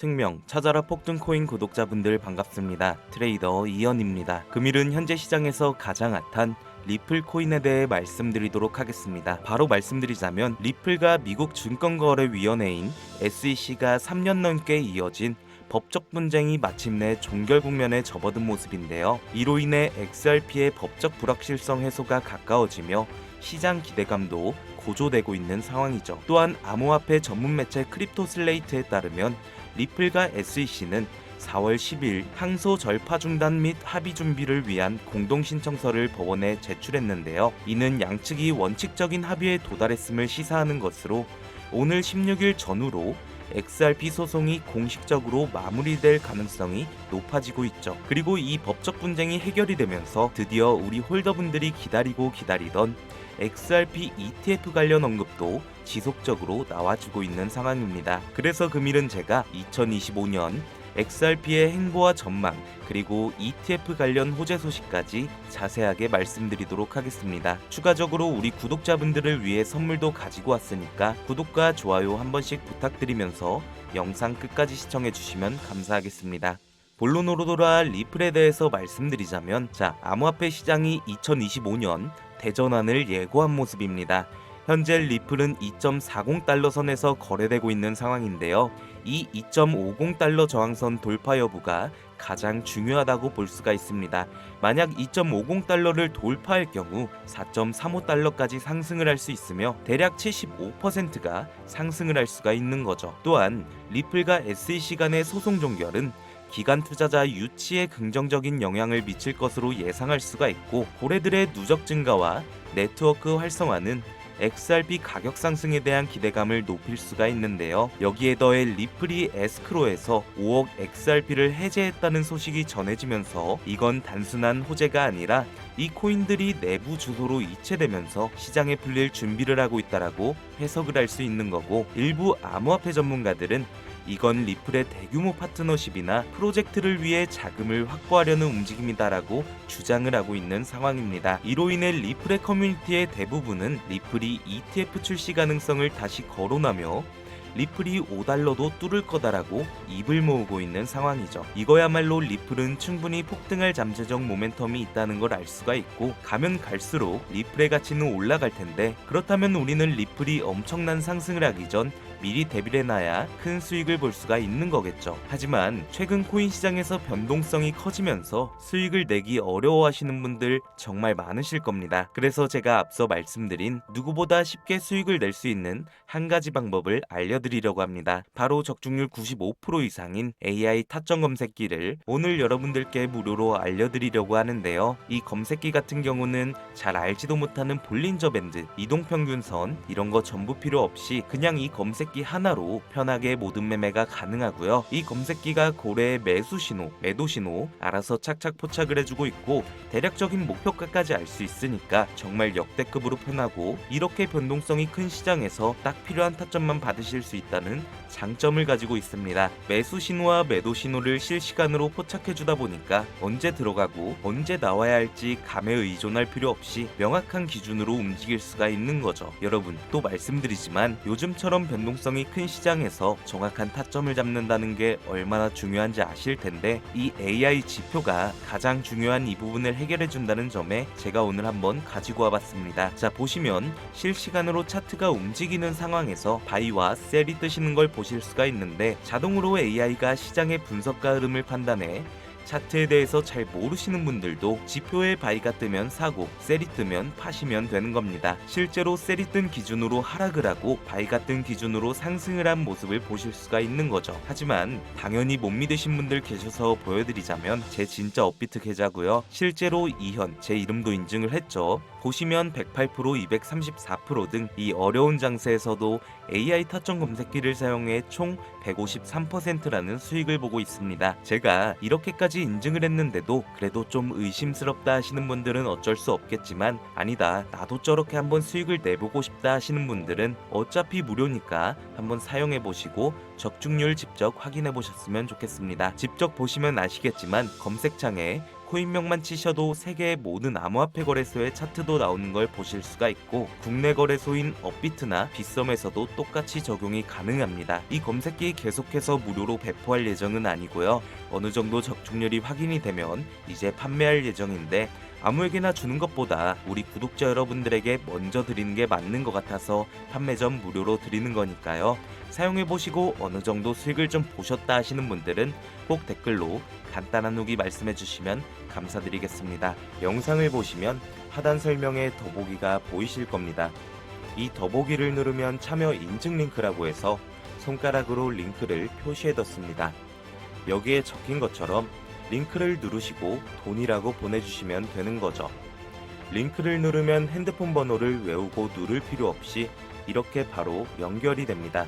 특명 찾아라 폭등코인 구독자분들 반갑습니다. 트레이더 이현입니다. 금일은 현재 시장에서 가장 핫한 리플 코인에 대해 말씀드리도록 하겠습니다. 바로 말씀드리자면 리플과 미국 증권거래위원회인 SEC가 3년 넘게 이어진 법적 분쟁이 마침내 종결 국면에 접어든 모습인데요. 이로 인해 XRP의 법적 불확실성 해소가 가까워지며 시장 기대감도 고조되고 있는 상황이죠. 또한 암호화폐 전문 매체 크립토 슬레이트에 따르면 리플과 SEC는 4월 10일 항소 절파 중단 및 합의 준비를 위한 공동 신청서를 법원에 제출했는데요. 이는 양측이 원칙적인 합의에 도달했음을 시사하는 것으로 오늘 16일 전후로 XRP 소송이 공식적으로 마무리될 가능성이 높아지고 있죠. 그리고 이 법적 분쟁이 해결이 되면서 드디어 우리 홀더분들이 기다리고 기다리던 XRP ETF 관련 언급도 지속적으로 나와주고 있는 상황입니다. 그래서 금일은 제가 2025년 XRP의 행보와 전망, 그리고 ETF 관련 호재 소식까지 자세하게 말씀드리도록 하겠습니다. 추가적으로 우리 구독자분들을 위해 선물도 가지고 왔으니까 구독과 좋아요 한 번씩 부탁드리면서 영상 끝까지 시청해 주시면 감사하겠습니다. 본론으로 돌아 리플에 대해서 말씀드리자면 자 암호화폐 시장이 2025년 대전환을 예고한 모습입니다. 현재 리플은 2.40달러 선에서 거래되고 있는 상황인데요. 이 2.50달러 저항선 돌파 여부가 가장 중요하다고 볼 수가 있습니다. 만약 2.50달러를 돌파할 경우 4.35달러까지 상승을 할 수 있으며 대략 75%가 상승을 할 수가 있는 거죠. 또한 리플과 SEC 간의 소송 종결은 기관 투자자 유치에 긍정적인 영향을 미칠 것으로 예상할 수가 있고 고래들의 누적 증가와 네트워크 활성화는 XRP 가격 상승에 대한 기대감을 높일 수가 있는데요. 여기에 더해 리플이 에스크로에서 5억 XRP를 해제했다는 소식이 전해지면서 이건 단순한 호재가 아니라 이 코인들이 내부 주소로 이체되면서 시장에 풀릴 준비를 하고 있다라고 해석을 할 수 있는 거고 일부 암호화폐 전문가들은 이건 리플의 대규모 파트너십이나 프로젝트를 위해 자금을 확보하려는 움직임이다라고 주장을 하고 있는 상황입니다. 이로 인해 리플의 커뮤니티의 대부분은 리플이 ETF 출시 가능성을 다시 거론하며 리플이 5달러도 뚫을 거다라고 입을 모으고 있는 상황이죠. 이거야말로 리플은 충분히 폭등할 잠재적 모멘텀이 있다는 걸 알 수가 있고 가면 갈수록 리플의 가치는 올라갈 텐데 그렇다면 우리는 리플이 엄청난 상승을 하기 전 미리 대비를 해놔야 큰 수익을 볼 수가 있는 거겠죠. 하지만 최근 코인 시장에서 변동성이 커지면서 수익을 내기 어려워하시는 분들 정말 많으실 겁니다. 그래서 제가 앞서 말씀드린 누구보다 쉽게 수익을 낼 수 있는 한 가지 방법을 알려드리려고 합니다. 바로 적중률 95% 이상인 AI 타점 검색기를 오늘 여러분들께 무료로 알려드리려고 하는데요. 이 검색기 같은 경우는 잘 알지도 못하는 볼린저 밴드, 이동평균선 이런 거 전부 필요 없이 그냥 이 검색기 하나로 편하게 모든 매매가 가능하고요. 이 검색기가 고래의 매수 신호, 매도 신호 알아서 착착 포착을 해주고 있고 대략적인 목표가까지 알 수 있으니까 정말 역대급으로 편하고 이렇게 변동성이 큰 시장에서 딱 필요한 타점만 받으실 수 있다는 장점을 가지고 있습니다. 매수 신호와 매도 신호를 실시간으로 포착해 주다 보니까 언제 들어가고 언제 나와야 할지 감에 의존할 필요 없이 명확한 기준으로 움직일 수가 있는 거죠. 여러분 또 말씀드리지만 요즘처럼 변동성 이 큰 시장에서 정확한 타점을 잡는다는 게 얼마나 중요한지 아실 텐데 이 AI 지표가 가장 중요한 이 부분을 해결해 준다는 점에 제가 오늘 한번 가지고 와봤습니다. 자 보시면 실시간으로 차트가 움직이는 상황에서 바이와 셀이 뜨시는 걸 보실 수가 있는데 자동으로 AI가 시장의 분석과 흐름을 판단해 차트에 대해서 잘 모르시는 분들도 지표에 바이가 뜨면 사고, 셀이 뜨면 파시면 되는 겁니다. 실제로 셀이 뜬 기준으로 하락을 하고 바이가 뜬 기준으로 상승을 한 모습을 보실 수가 있는 거죠. 하지만 당연히 못 믿으신 분들 계셔서 보여드리자면 제 진짜 업비트 계좌고요. 실제로 이현 제 이름도 인증을 했죠. 보시면 108%, 234%등 이 어려운 장세에서도 AI 타점 검색기를 사용해 총 153%라는 수익을 보고 있습니다. 제가 이렇게까지 인증을 했는데도 그래도 좀 의심스럽다 하시는 분들은 어쩔 수 없겠지만 아니다 나도 저렇게 한번 수익을 내보고 싶다 하시는 분들은 어차피 무료니까 한번 사용해 보시고 적중률 직접 확인해 보셨으면 좋겠습니다. 직접 보시면 아시겠지만 검색창에 코인명만 치셔도 세계의 모든 암호화폐 거래소의 차트도 나오는 걸 보실 수가 있고 국내 거래소인 업비트나 빗썸에서도 똑같이 적용이 가능합니다. 이 검색기 계속해서 무료로 배포할 예정은 아니고요. 어느 정도 적중률이 확인이 되면 이제 판매할 예정인데 아무에게나 주는 것보다 우리 구독자 여러분들에게 먼저 드리는 게 맞는 것 같아서 판매 전 무료로 드리는 거니까요. 사용해 보시고 어느 정도 수익을 좀 보셨다 하시는 분들은 꼭 댓글로 간단한 후기 말씀해 주시면 감사드리겠습니다. 영상을 보시면 하단 설명에 더보기가 보이실 겁니다. 이 더보기를 누르면 참여 인증 링크라고 해서 손가락으로 링크를 표시해뒀습니다. 여기에 적힌 것처럼 링크를 누르시고 돈이라고 보내주시면 되는 거죠. 링크를 누르면 핸드폰 번호를 외우고 누를 필요 없이 이렇게 바로 연결이 됩니다.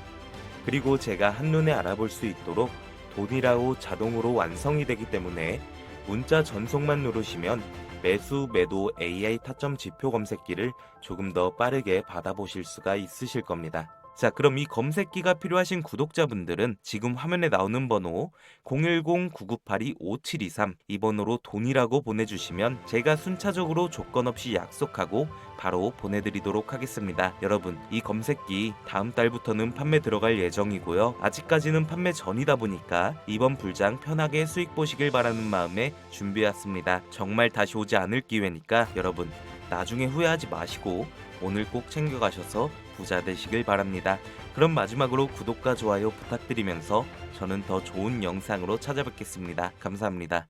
그리고 제가 한눈에 알아볼 수 있도록 돈이라고 자동으로 완성이 되기 때문에 문자 전송만 누르시면 매수 매도 AI 타점 지표 검색기를 조금 더 빠르게 받아보실 수가 있으실 겁니다. 자, 그럼 이 검색기가 필요하신 구독자분들은 지금 화면에 나오는 번호 010-9982-5723 이 번호로 돈이라고 보내주시면 제가 순차적으로 조건 없이 약속하고 바로 보내드리도록 하겠습니다. 여러분, 이 검색기 다음 달부터는 판매 들어갈 예정이고요. 아직까지는 판매 전이다 보니까 이번 불장 편하게 수익 보시길 바라는 마음에 준비했습니다. 정말 다시 오지 않을 기회니까 여러분, 나중에 후회하지 마시고 오늘 꼭 챙겨가셔서 부자 되시길 바랍니다. 그럼 마지막으로 구독과 좋아요 부탁드리면서 저는 더 좋은 영상으로 찾아뵙겠습니다. 감사합니다.